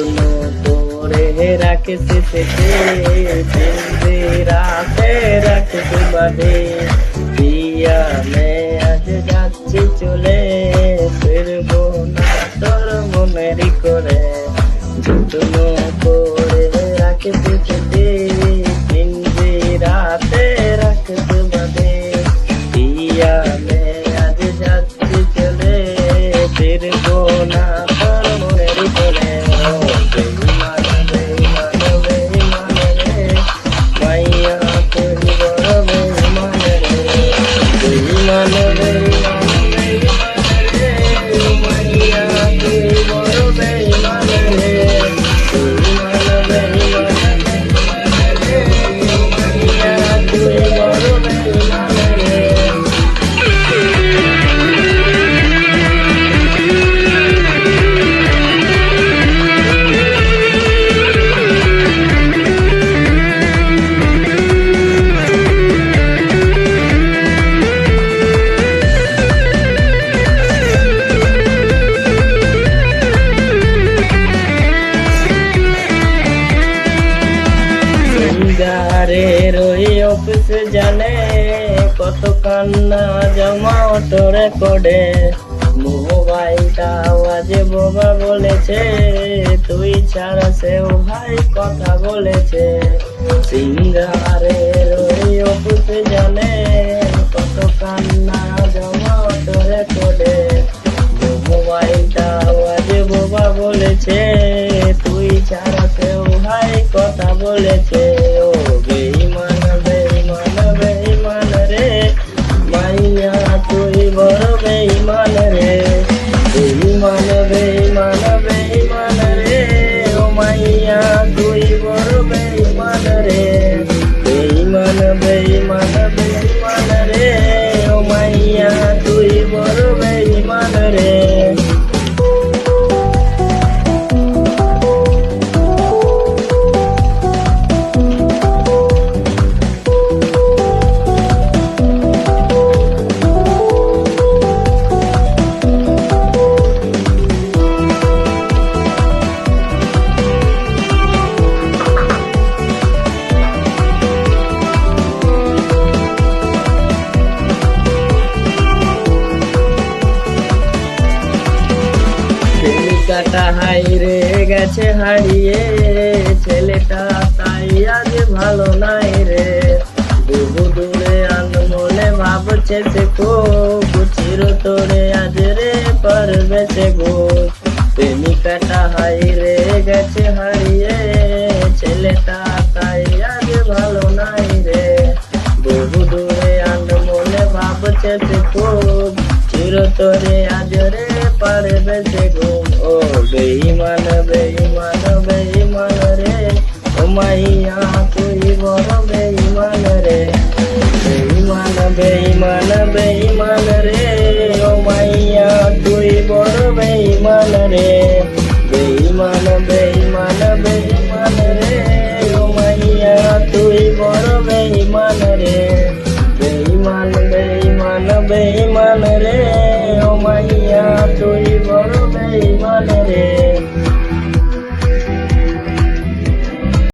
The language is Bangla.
যত্ন করে রাখছে রাতে রাখছে দিয়া মে আজ যাচ্ছি চলে, ফিরবো না তোর মনেরই করে। যত্ন করে রাখছে জানে কত কান্না জমা অটোরে করে মোবাইলটা আওয়াজে বোবা বলেছে, তুই ছাড়া সেও ভাই কথা বলেছে। সিঙ্গারের ওই জানে কত কান্না জমা অটোরে করে মোবাইলটা আওয়াজে বোবা বলেছে, তুই ছাড়া কেউ ভাই কথা বলেছে। প্রেমিকাটা হাইরে গেছে, হারিয়ে ছেলেটা তাই আজ ভালো নাই রে। বহু দূরে আনমনে ভাবছে সে কো চির তোরে আজ রে পারবে সে গো প্রেমিকাটা হাইরে গেছে, হারিয়ে ছেলেটা তাই আজ ভালো নাই রে। বহু দূরে আনমনে ভাবছে সে খুব চিরতরে আজ রে পারবে সে ঘুম બેઈમાન બેઈમાન બેઈમાન રે. અમાહિયા કોઈ વર બેઈમાન રે. બેઈમાન બેઈમાન બેઈમાન રે. અમાહિયા કોઈ વર બેઈમાન રે.